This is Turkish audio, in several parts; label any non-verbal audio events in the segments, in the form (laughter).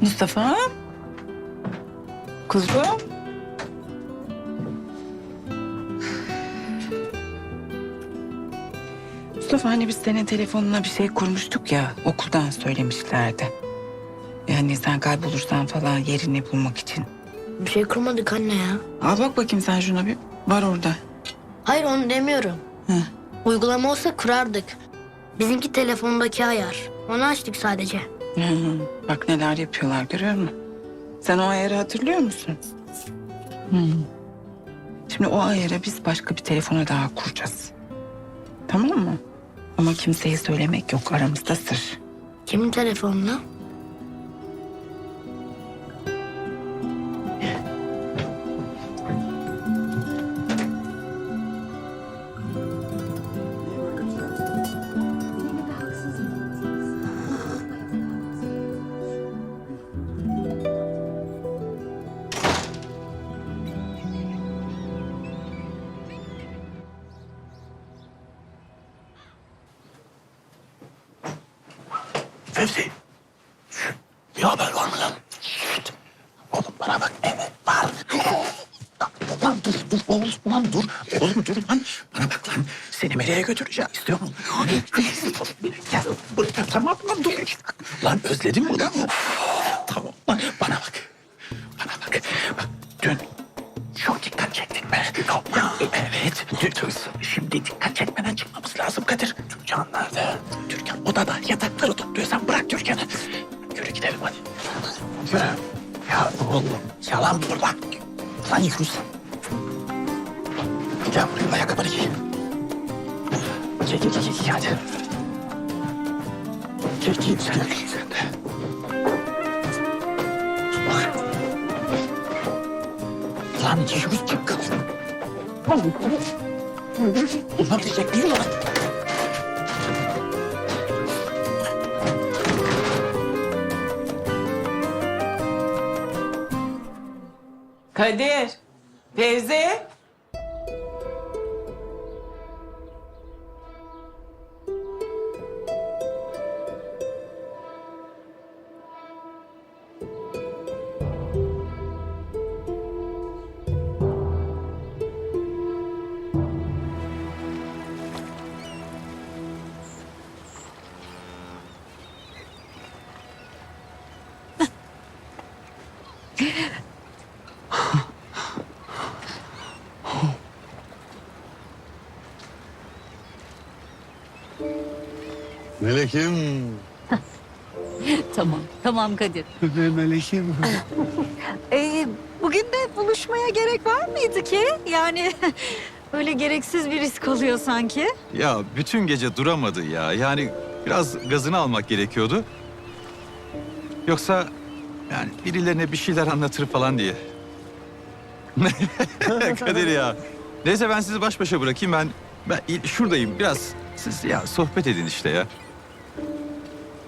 Mustafa. Kuzum. Mustafa hani biz senin telefonuna bir şey kurmuştuk ya okuldan söylemişlerdi. Yani sen kaybolursan falan yerini bulmak için. Bir şey kurmadık anne ya. Al bak bakayım sen şuna bir. Var orada. Hayır onu demiyorum. Hı. Uygulama olsa kurardık. Bizimki telefondaki ayar. Onu açtık sadece. (laughs) Bak neler yapıyorlar görüyor musun? Sen o ayarı hatırlıyor musun? Hı. Şimdi o ayarı biz başka bir telefona daha kuracağız. Tamam mı? Ama kimseye söylemek yok aramızda sır. Kimin telefonuna? Fevzi. Şşt, Bir haber var mı lan? Şşt. Oğlum bana bak evet var. Lan dur dur oğlum lan dur. Oğlum dur lan. Bana bak lan. Seni nereye götüreceğim istiyor musun? Gel buraya tamam lan dur. Lan özledin mi lan? Tamam lan bana bak. Bana bak. Bak dün çok dikkat çektik be. Ya, evet. Dün, şimdi dikkat çekmeden çıkmamız lazım Kadir. Odada yatakları topluyorsan bırak Türkan'ı. Yürü gidelim hadi. Yürü. Ya oğlum yalan bu lan. Lan yürü sen. Gel buraya ayakkabını giy. Giy giy giy giy hadi. Giy giy sen de giy sen de. Bak. Lan yürü çık. Ulan diyecek değil mi lan? Kadir. Fevzi. Melekim. (laughs) Tamam, tamam Kadir. Melekim. (laughs) Ee, bugün de buluşmaya gerek var mıydı ki? Yani (laughs) böyle gereksiz bir risk oluyor sanki. Ya bütün gece duramadı ya. Yani biraz gazını almak gerekiyordu. Yoksa yani birilerine bir şeyler anlatır falan diye. Kadir ya. Neyse ben sizi baş başa bırakayım. Ben ben şuradayım. Biraz siz ya sohbet edin işte ya.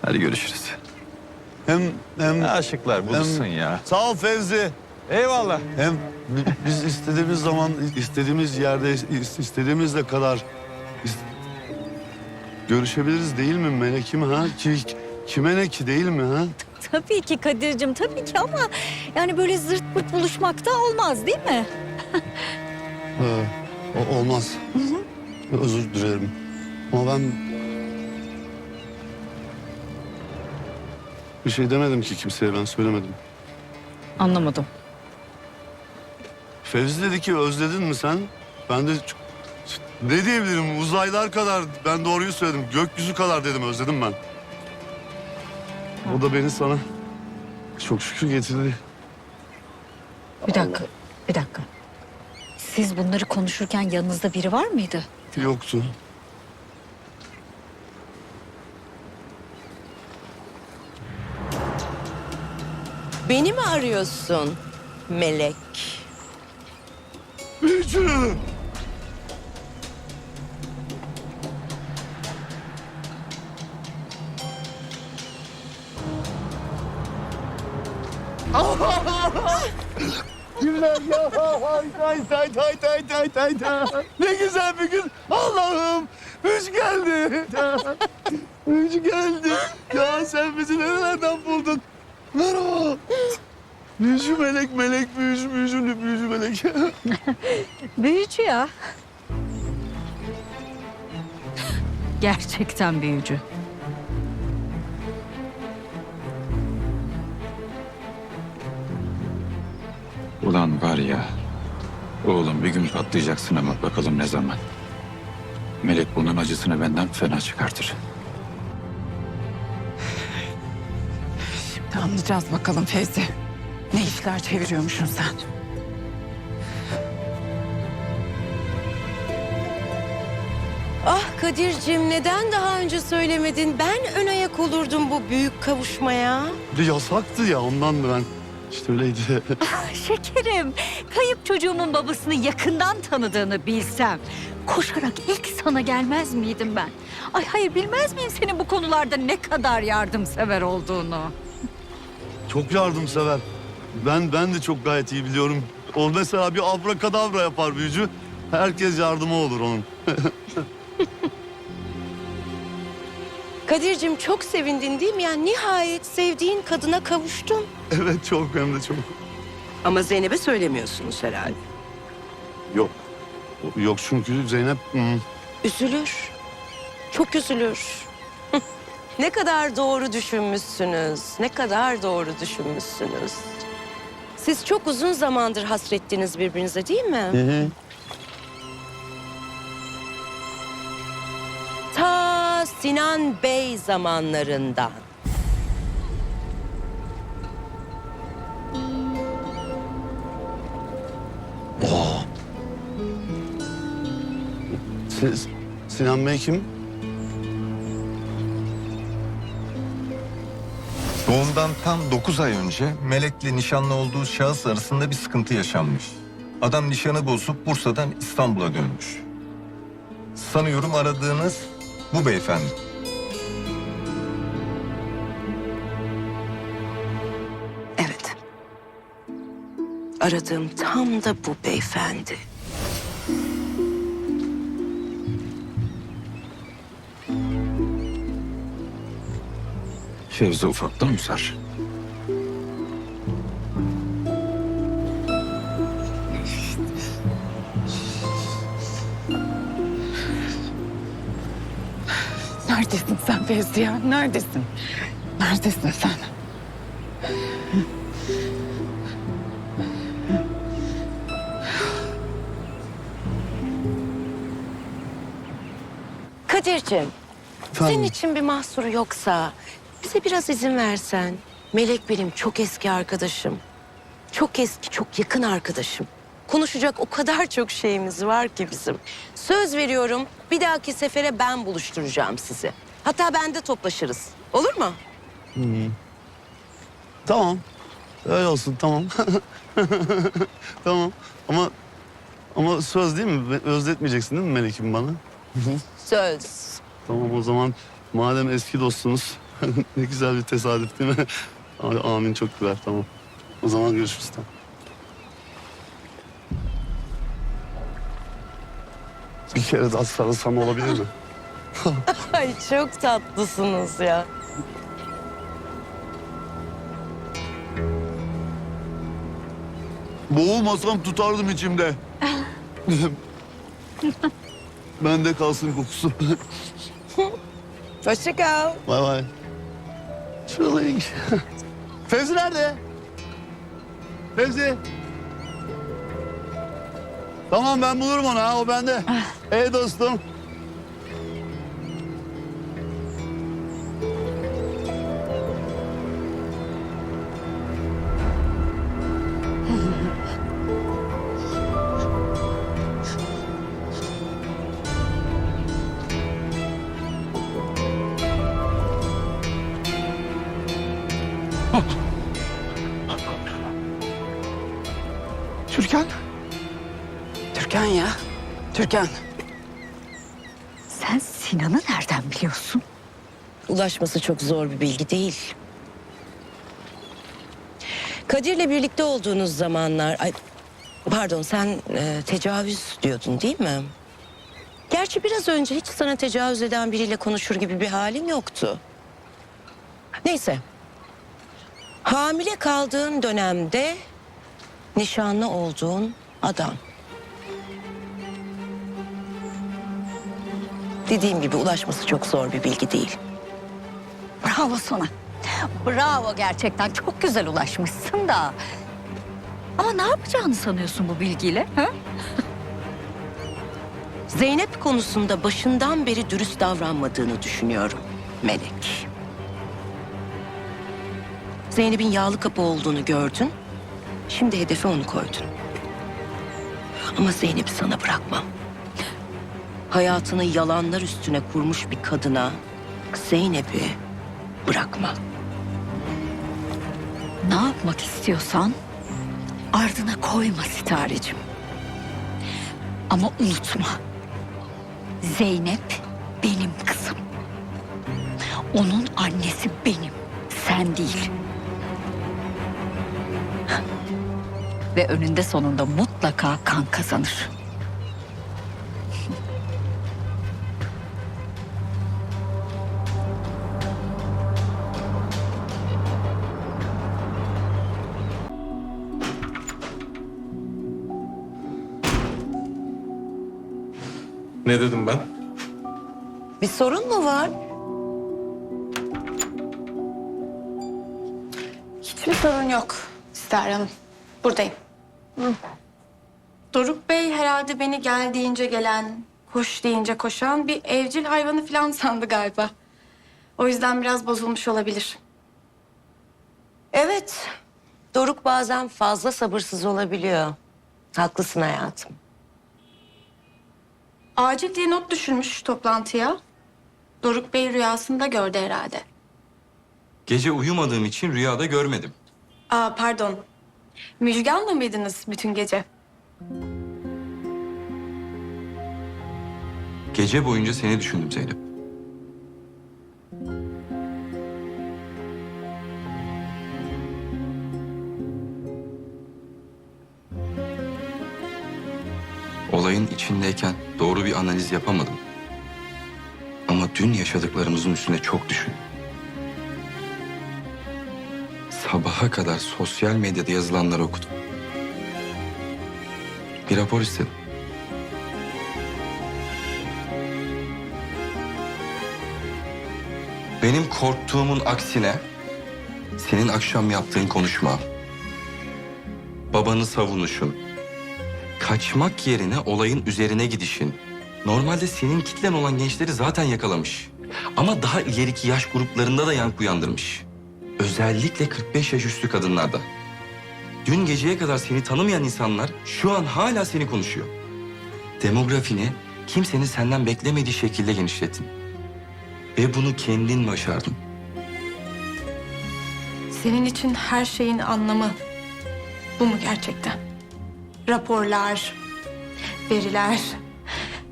Hadi görüşürüz. Hem hem Aşıklar buluşsun Em- ya. sağ ol Fevzi. Eyvallah. Hem bi- biz istediğimiz zaman istediğimiz yerde is- istediğimizde kadar is- görüşebiliriz değil mi Melekim ha? Ki kime ne ki değil mi ha? Tabii ki Kadir'cim, tabii ki ama yani böyle zırt pırt buluşmakta olmaz değil mi? Ha, o- olmaz. Özür dilerim. Ama ben bir şey demedim ki kimseye ben söylemedim. Anlamadım. Fevzi dedi ki özledin mi sen? Ben de ç- ne diyebilirim uzaylar kadar ben doğruyu söyledim. Gökyüzü kadar dedim özledim ben. O da beni sana çok şükür getirdi. Bir dakika, bir dakika. Siz bunları konuşurken yanınızda biri var mıydı? Yoktu. Beni mi arıyorsun melek? Ece! Günler ya hay hay hay hay hay hay Ne güzel bir gün. Allah'ım üç geldi. üç geldi. Ya sen bizi nerelerden buldun? Merhaba. Büyücü melek, melek, büyücü, büyücü, büyücü melek. (laughs) Büyücü ya. Gerçekten büyücü. Ulan var ya. Oğlum bir gün patlayacaksın ama bakalım ne zaman. Melek bunun acısını benden fena çıkartır. Anlayacağız bakalım Fevzi. Ne işler çeviriyormuşsun sen? Ah Kadir'cim neden daha önce söylemedin? Ben ön ayak olurdum bu büyük kavuşmaya. Bir yasaktı ya ondan da ben. İşte öyleydi. (laughs) Şekerim, kayıp çocuğumun babasını yakından tanıdığını bilsem... ...koşarak ilk sana gelmez miydim ben? Ay hayır bilmez miyim senin bu konularda ne kadar yardımsever olduğunu? Çok yardımsever. Ben ben de çok gayet iyi biliyorum. O mesela bir abrakadabra yapar büyücü. Herkes yardıma olur onun. (laughs) Kadir'cim çok sevindin değil mi? Yani nihayet sevdiğin kadına kavuştun. Evet çok hem de çok. Ama Zeynep'e söylemiyorsunuz herhalde. Yok. Yok çünkü Zeynep... Üzülür. Çok üzülür. Ne kadar doğru düşünmüşsünüz. Ne kadar doğru düşünmüşsünüz. Siz çok uzun zamandır hasrettiniz birbirinize değil mi? Hı hı. Ta Sinan Bey zamanlarından. Siz, Sinan Bey kim? Doğumdan tam 9 ay önce Melek'le nişanlı olduğu şahıs arasında bir sıkıntı yaşanmış. Adam nişanı bozup Bursa'dan İstanbul'a dönmüş. Sanıyorum aradığınız bu beyefendi. Evet. Aradığım tam da bu beyefendi. Fevzi ufaktan usar. Neredesin sen Fevzi ya? Neredesin? Neredesin sen? Kadir'cim, senin için bir mahsuru yoksa bize biraz izin versen. Melek benim çok eski arkadaşım. Çok eski, çok yakın arkadaşım. Konuşacak o kadar çok şeyimiz var ki bizim. Söz veriyorum bir dahaki sefere ben buluşturacağım sizi. Hatta bende toplaşırız. Olur mu? Tamam. Öyle olsun tamam. (laughs) tamam. Ama ama söz değil mi? Özletmeyeceksin değil mi Melek'im bana? Söz. Tamam o zaman madem eski dostsunuz (laughs) ne güzel bir tesadüf değil mi? A- Amin çok güzel tamam. O zaman görüşürüz tamam. Bir kere daha sarılsam olabilir mi? (laughs) Ay çok tatlısınız ya. Boğulmasam tutardım içimde. (laughs) Bende kalsın kokusu. Hoşça kal. Bay bay. Çılgın. Fevzi nerede? Fevzi. Tamam ben bulurum onu ha o bende. Ey dostum. Ulaşması çok zor bir bilgi değil. Kadir'le birlikte olduğunuz zamanlar... Ay, pardon sen e, tecavüz diyordun değil mi? Gerçi biraz önce hiç sana tecavüz eden biriyle konuşur gibi bir halin yoktu. Neyse. Hamile kaldığın dönemde nişanlı olduğun adam. Dediğim gibi ulaşması çok zor bir bilgi değil. Bravo sana. Bravo gerçekten. Çok güzel ulaşmışsın da. Ama ne yapacağını sanıyorsun bu bilgiyle? Ha? (laughs) Zeynep konusunda başından beri dürüst davranmadığını düşünüyorum Melek. Zeynep'in yağlı kapı olduğunu gördün. Şimdi hedefe onu koydun. Ama Zeynep'i sana bırakmam. Hayatını yalanlar üstüne kurmuş bir kadına Zeynep'i bırakmam. Ne yapmak istiyorsan ardına koyma Sitarecim. Ama unutma. Zeynep benim kızım. Onun annesi benim. Sen değil. Ve önünde sonunda mutlaka kan kazanır. Ne dedim ben? Bir sorun mu var? Hiçbir sorun yok Sister Hanım. Buradayım. Doruk Bey herhalde beni gel deyince gelen, koş deyince koşan bir evcil hayvanı falan sandı galiba. O yüzden biraz bozulmuş olabilir. Evet. Doruk bazen fazla sabırsız olabiliyor. Haklısın hayatım. Acil diye not düşürmüş toplantıya. Doruk Bey rüyasında gördü herhalde. Gece uyumadığım için rüyada görmedim. Aa pardon. Müjgan'la mıydınız bütün gece? Gece boyunca seni düşündüm Zeynep. İçindeyken doğru bir analiz yapamadım. Ama dün yaşadıklarımızın üstüne çok düşün. Sabaha kadar sosyal medyada yazılanları okudum. Bir rapor istedim. Benim korktuğumun aksine senin akşam yaptığın konuşma, babanı savunuşun, kaçmak yerine olayın üzerine gidişin, normalde senin kitlen olan gençleri zaten yakalamış. Ama daha ileriki yaş gruplarında da yankı uyandırmış. Özellikle 45 yaş üstü kadınlarda. Dün geceye kadar seni tanımayan insanlar şu an hala seni konuşuyor. Demografini kimsenin senden beklemediği şekilde genişlettin. Ve bunu kendin başardın. Senin için her şeyin anlamı bu mu gerçekten? Raporlar, veriler,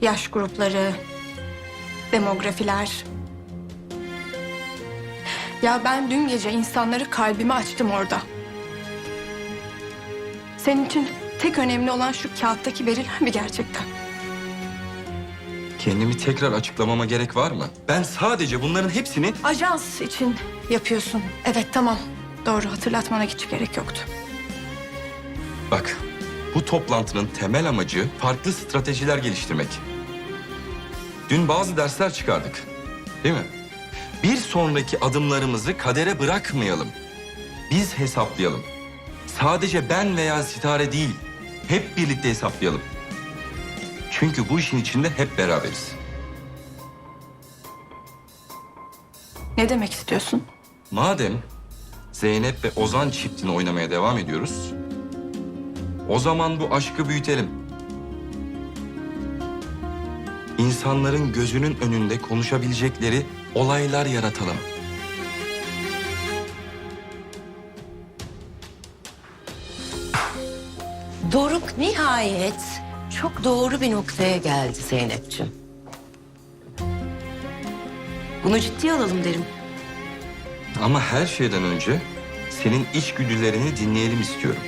yaş grupları, demografiler. Ya ben dün gece insanları kalbime açtım orada. Senin için tek önemli olan şu kağıttaki veriler mi gerçekten? Kendimi tekrar açıklamama gerek var mı? Ben sadece bunların hepsini... Ajans için yapıyorsun. Evet tamam. Doğru hatırlatmana hiç gerek yoktu. Bak, bu toplantının temel amacı farklı stratejiler geliştirmek. Dün bazı dersler çıkardık. Değil mi? Bir sonraki adımlarımızı kadere bırakmayalım. Biz hesaplayalım. Sadece ben veya Sitare değil, hep birlikte hesaplayalım. Çünkü bu işin içinde hep beraberiz. Ne demek istiyorsun? Madem Zeynep ve Ozan çiftini oynamaya devam ediyoruz... ...o zaman bu aşkı büyütelim. İnsanların gözünün önünde konuşabilecekleri olaylar yaratalım. Doruk nihayet çok doğru bir noktaya geldi Zeynep'ciğim. Bunu ciddiye alalım derim. Ama her şeyden önce senin içgüdülerini dinleyelim istiyorum.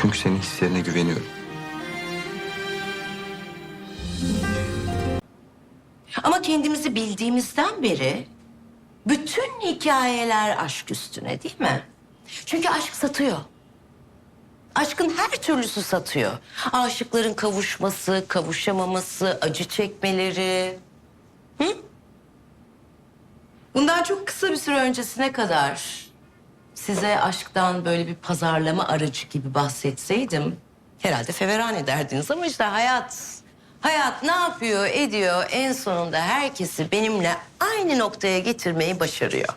Çünkü senin hislerine güveniyorum. Ama kendimizi bildiğimizden beri Bütün hikayeler aşk üstüne değil mi? Çünkü aşk satıyor. Aşkın her türlüsü satıyor. Aşıkların kavuşması, kavuşamaması, acı çekmeleri. Hı? Bundan çok kısa bir süre öncesine kadar size aşktan böyle bir pazarlama aracı gibi bahsetseydim herhalde feveran ederdiniz ama işte hayat hayat ne yapıyor ediyor en sonunda herkesi benimle aynı noktaya getirmeyi başarıyor.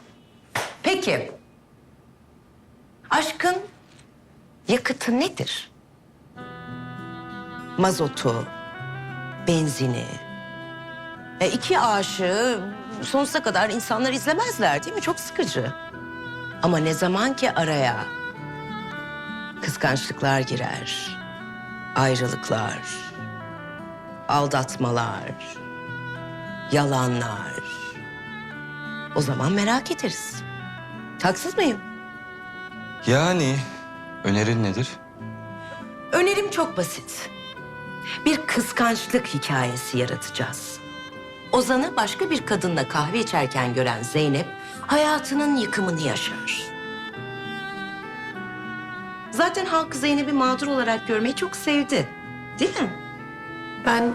Peki aşkın yakıtı nedir? Mazotu, benzini. E iki aşığı sonsuza kadar insanlar izlemezler değil mi? Çok sıkıcı. Ama ne zaman ki araya kıskançlıklar girer, ayrılıklar, aldatmalar, yalanlar. O zaman merak ederiz. Haksız mıyım? Yani önerin nedir? Önerim çok basit. Bir kıskançlık hikayesi yaratacağız. Ozan'ı başka bir kadınla kahve içerken gören Zeynep hayatının yıkımını yaşar. Zaten halk Zeynep'i mağdur olarak görmeyi çok sevdi. Değil mi? Ben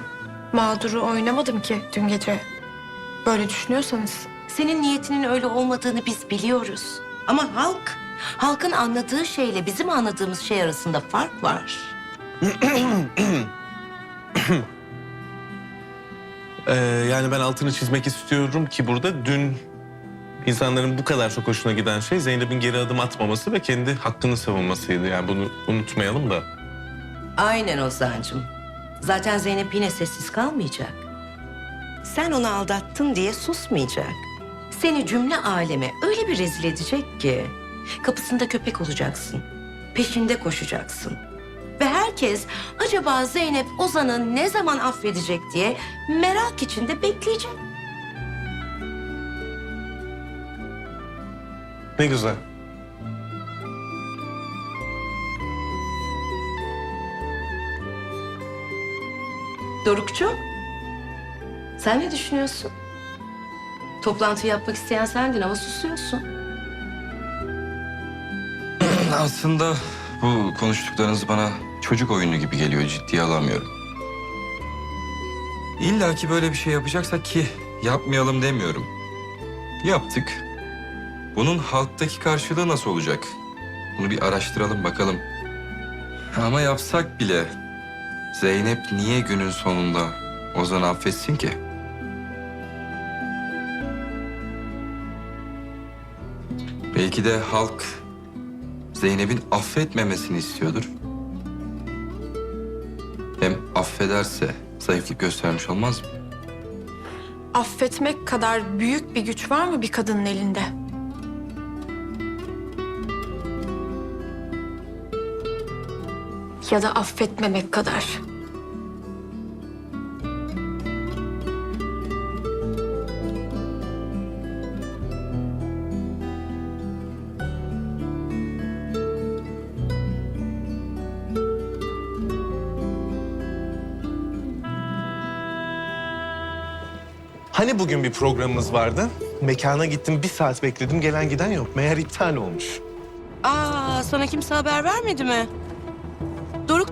mağduru oynamadım ki dün gece. Böyle düşünüyorsanız. Senin niyetinin öyle olmadığını biz biliyoruz. Ama halk, halkın anladığı şeyle bizim anladığımız şey arasında fark var. (clears throat) Ee, yani ben altını çizmek istiyorum ki burada dün insanların bu kadar çok hoşuna giden şey Zeynep'in geri adım atmaması ve kendi hakkını savunmasıydı. Yani bunu unutmayalım da. Aynen Ozan'cığım. Zaten Zeynep yine sessiz kalmayacak. Sen onu aldattın diye susmayacak. Seni cümle aleme öyle bir rezil edecek ki... ...kapısında köpek olacaksın. Peşinde koşacaksın. Ve herkes acaba Zeynep Ozan'ı ne zaman affedecek diye merak içinde bekleyecek. Ne güzel. Dorukçu, sen ne düşünüyorsun? Toplantı yapmak isteyen sendin ama susuyorsun. (clears throat) Aslında bu konuştuklarınız bana çocuk oyunu gibi geliyor. Ciddiye alamıyorum. İlla ki böyle bir şey yapacaksak ki yapmayalım demiyorum. Yaptık. Bunun halktaki karşılığı nasıl olacak? Bunu bir araştıralım bakalım. Ama yapsak bile Zeynep niye günün sonunda Ozan'ı affetsin ki? Belki de halk Zeynep'in affetmemesini istiyordur. Hem affederse zayıflık göstermiş olmaz mı? Affetmek kadar büyük bir güç var mı bir kadının elinde? Ya da affetmemek kadar. Hani bugün bir programımız vardı? Mekana gittim bir saat bekledim gelen giden yok. Meğer iptal olmuş. Aa, sana kimse haber vermedi mi?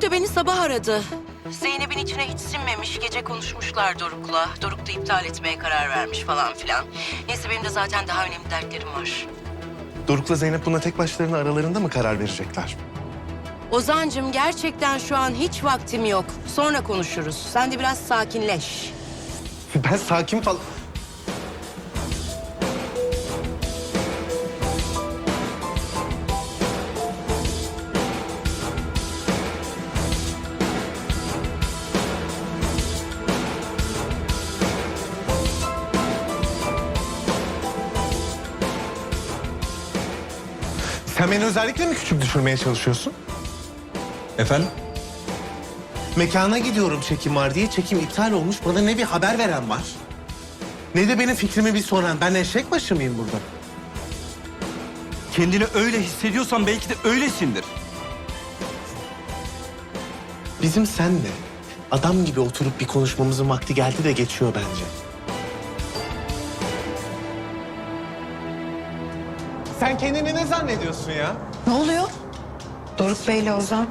Doruk da beni sabah aradı. Zeynep'in içine hiç sinmemiş. Gece konuşmuşlar Doruk'la. Doruk da iptal etmeye karar vermiş falan filan. Neyse benim de zaten daha önemli dertlerim var. Doruk'la Zeynep buna tek başlarına aralarında mı karar verecekler? Ozancığım gerçekten şu an hiç vaktim yok. Sonra konuşuruz. Sen de biraz sakinleş. Ben sakin falan... Sen beni özellikle mi küçük düşürmeye çalışıyorsun? Efendim? Mekana gidiyorum çekim var diye çekim iptal olmuş. Bana ne bir haber veren var. Ne de benim fikrimi bir soran. Ben eşek başı mıyım burada? Kendini öyle hissediyorsan belki de öylesindir. Bizim senle adam gibi oturup bir konuşmamızın vakti geldi de geçiyor bence. Sen kendini ne zannediyorsun ya? Ne oluyor? Doruk Bey'le Ozan.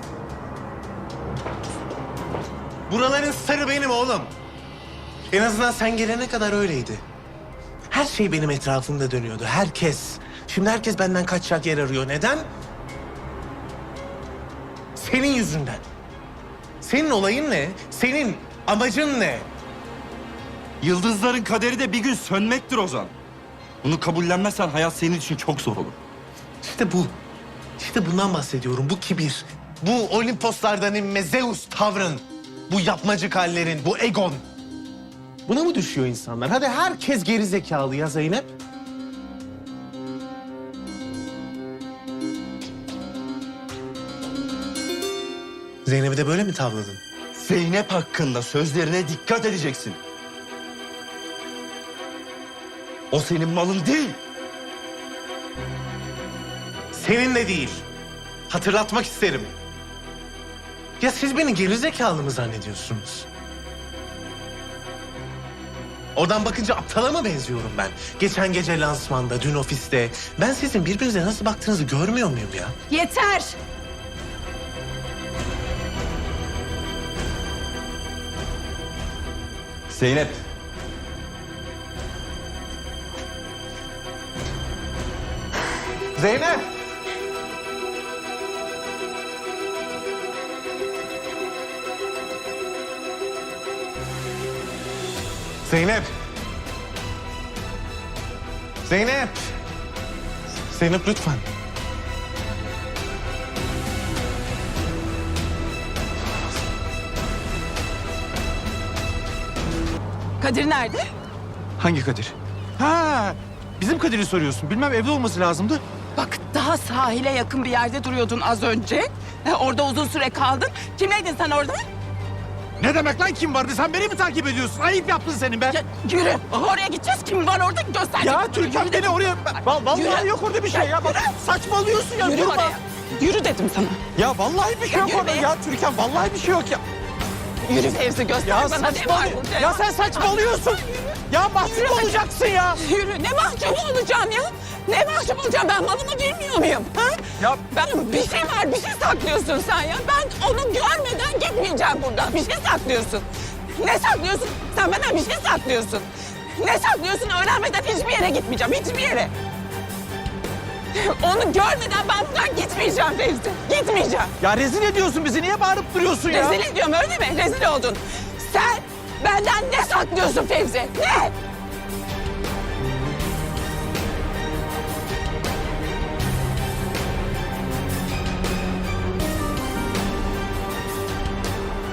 Buraların sarı benim oğlum. En azından sen gelene kadar öyleydi. Her şey benim etrafımda dönüyordu. Herkes. Şimdi herkes benden kaçacak yer arıyor. Neden? Senin yüzünden. Senin olayın ne? Senin amacın ne? Yıldızların kaderi de bir gün sönmektir Ozan. Bunu kabullenmezsen hayat senin için çok zor olur. İşte bu. İşte bundan bahsediyorum. Bu kibir. Bu Olimposlardan inme Zeus tavrın. Bu yapmacık hallerin, bu egon. Buna mı düşüyor insanlar? Hadi herkes geri zekalı ya Zeynep. Zeynep'i de böyle mi tavladın? Zeynep hakkında sözlerine dikkat edeceksin. O senin malın değil. Senin de değil. Hatırlatmak isterim. Ya siz beni geri zekalı mı zannediyorsunuz? Oradan bakınca aptala mı benziyorum ben? Geçen gece lansmanda, dün ofiste. Ben sizin birbirinize nasıl baktığınızı görmüyor muyum ya? Yeter! Zeynep. Zeynep! Zeynep! Zeynep! Zeynep lütfen. Kadir nerede? Hangi Kadir? Ha, bizim Kadir'i soruyorsun. Bilmem evde olması lazımdı. Bak daha sahile yakın bir yerde duruyordun az önce. E, Orada uzun süre kaldın. Kimleydin sen orada? Ne demek lan kim vardı? Sen beni mi takip ediyorsun? Ayıp yaptın senin be. Ya, yürü. Oraya gideceğiz. Kim var orada göster. Ya Türkan beni oraya... Val- Vallahi Yürü. yok orada bir şey ya. Bak, saçmalıyorsun ya. Yürü durma. oraya. Yürü dedim sana. Ya vallahi bir şey yok Yürü orada be. ya Türkan. Vallahi bir şey yok ya. Yürü Fevzi göster Ya bana ne var saçmalıyor. burada. Ya sen saçmalıyorsun. Ya mahcup olacaksın ya. Yürü. Ne mahcup olacağım ya? Ne mahcup olacağım? Ben malımı bilmiyor muyum? Ha? Ya Ben bir şey var, bir şey saklıyorsun sen ya. Ben onu görmeden gitmeyeceğim buradan. Bir şey saklıyorsun. Ne saklıyorsun? Sen benden bir şey saklıyorsun. Ne saklıyorsun? Öğrenmeden hiçbir yere gitmeyeceğim, hiçbir yere. Onu görmeden ben buradan gitmeyeceğim Fevzi. Gitmeyeceğim. ya rezil ediyorsun bizi. Niye bağırıp duruyorsun ya? Rezil ediyorum öyle mi? Rezil oldun. Sen benden ne saklıyorsun Fevzi? Ne?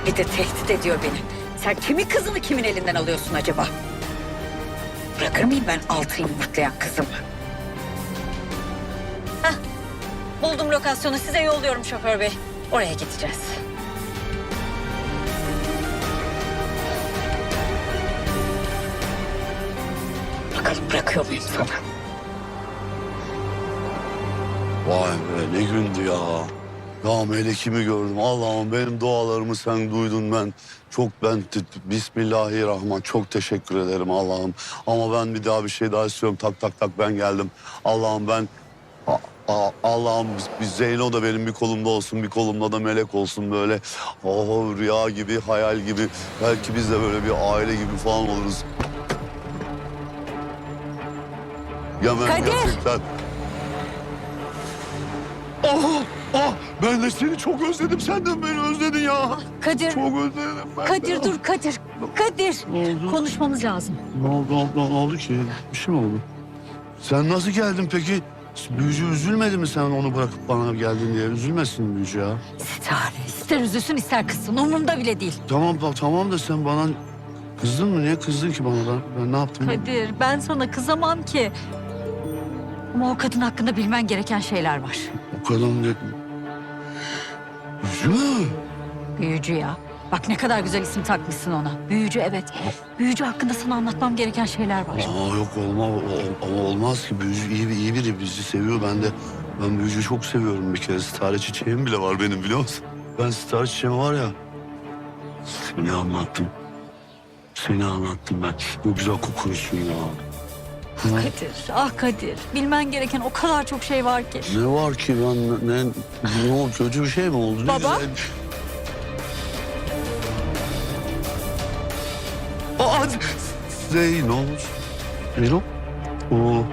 Bir de tehdit ediyor beni. Sen kimin kızını kimin elinden alıyorsun acaba? Bırakır mıyım ben altı yumurtlayan kızımı? Hah, buldum lokasyonu. Size yolluyorum şoför bey. Oraya gideceğiz. Bakalım bırakıyor muyum sana? Vay be ne gündü ya. Ya melekimi gördüm. Allah'ım benim dualarımı sen duydun ben. Çok ben Bismillahirrahman çok teşekkür ederim Allah'ım. Ama ben bir daha bir şey daha istiyorum. Tak tak tak ben geldim. Allah'ım ben Allah'ım Zeyno da benim bir kolumda olsun, bir kolumda da melek olsun böyle. Oh rüya gibi, hayal gibi. Belki biz de böyle bir aile gibi falan oluruz. Ya ben Kadir! gerçekten... Oh, oh, ben de seni çok özledim. Sen de beni özledin ya. Kadir, Çok özledim ben de. Kadir dur Kadir. Kadir. Ne oldu? Konuşmamız lazım. Ne oldu, abla? Ne oldu ki? Bir şey mi oldu? Sen nasıl geldin peki? Büyücü üzülmedi mi sen onu bırakıp bana geldin diye? Üzülmesin büyücü ya. Sitare. İster üzülsün ister kızsın. Umurumda bile değil. Tamam bak tamam da sen bana kızdın mı? Niye kızdın ki bana? Ben, ben ne yaptım? Kadir ben sana kızamam ki. Ama o kadın hakkında bilmen gereken şeyler var. O kadın de... Büyücü mü? Büyücü ya. Bak ne kadar güzel isim takmışsın ona. Büyücü evet. Büyücü hakkında sana anlatmam gereken şeyler var. Aa yok olma, o- ama olmaz ki. Büyücü iyi, iyi biri bizi seviyor. Ben de ben büyücüyü çok seviyorum bir kere. Sitare çiçeğim bile var benim biliyor musun? Ben sitare çiçeğim var ya. Seni anlattım. Seni anlattım ben. Bu güzel kokuyorsun ya. Kadir, ah Kadir. Bilmen gereken o kadar çok şey var ki. Ne var ki ben ne, ne oldu kötü bir şey mi oldu? Ne Baba? güzel. Aa, Zeyno. Zeyno. O